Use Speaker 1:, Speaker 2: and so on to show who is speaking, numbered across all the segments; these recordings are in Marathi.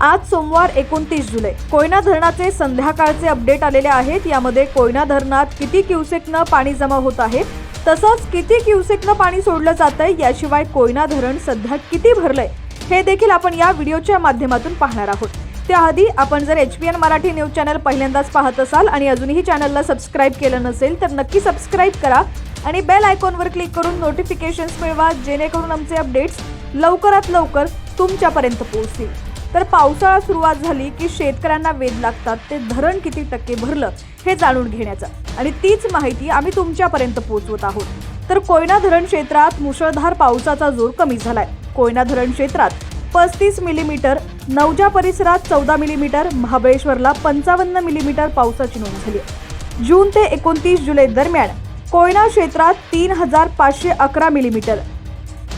Speaker 1: आज सोमवार एकोणतीस जुलै. कोयना धरणाचे संध्याकाळचे अपडेट आलेले आहेत. यामध्ये कोयना धरणात किती क्युसेकनं पाणी जमा होत आहे? तसंच किती क्युसेकनं पाणी सोडलं जातंय? याशिवाय कोयना धरण सध्या किती भरलंय? हे देखील आपण या व्हिडिओच्या माध्यमातून पाहणार आहोत. त्याआधी आपण जर H P N Marathi news channel पहिल्यांदाच पाहत असाल आणि अजूनही चॅनलला सबस्क्राईब केलं नसेल तर नक्की सबस्क्राईब करा आणि बेल आयकॉनवर क्लिक करून नोटिफिकेशन्स मिळवा जेणेकरून आमचे अपडेट्स लवकरात लवकर तुमच्यापर्यंत पोहोचतील. तर पावसाळा सुरुवात झाली की शेतकऱ्यांना वेध लागतात. ते धरण किती टक्के भरलं हे जाणून घेण्याचा. आणि तीच माहिती आम्ही तुमच्यापर्यंत पोहोचवत आहोत. तर कोयना धरण क्षेत्रात मुसळधार पावसाचा जोर कमी झालाय. कोयना धरण क्षेत्रात पस्तीस मिलीमीटर नवजा परिसरात चौदा मिलीमीटर महाबळेश्वरला पंचावन्न मिलीमीटर पावसाची नोंद झाली आहे. जून ते एकोणतीस जुलै दरम्यान कोयना क्षेत्रात तीन हजार पाचशे अकरा मिलीमीटर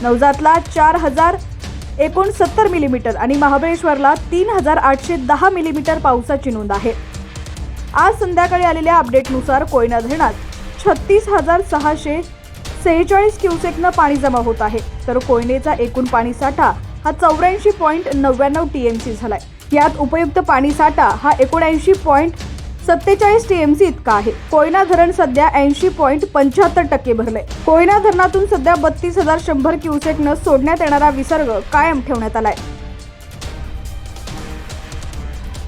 Speaker 1: नवजातला चार हजार एकोणसत्तर मिलीमीटर आणि महाबळेश्वरला तीन हजार आठशे दहा मिलीमीटर पावसाची नोंद आहे. आज संध्याकाळी आलेल्या अपडेटनुसार कोयना धरणात छत्तीस हजार सहाशे सेहेचाळीस क्युसेकनं पाणी जमा होत आहे. तर कोयनेचा एकूण पाणी साठा हा चौऱ्याऐंशी पॉईंट नव्याण्णव टी एम सी झालाय. यात उपयुक्त पाणी साठा हा एकोणऐंशी पॉईंट सत्तेचाळीस टीएमसी इतका आहे. कोयना धरण सध्या ऐंशी पॉईंट पंच्याहत्तर टक्के भरले कोयना धरणातून सध्या बत्तीस हजार शंभर क्युसेकनं सोडण्यात येणारा विसर्ग कायम ठेवण्यात आलाय.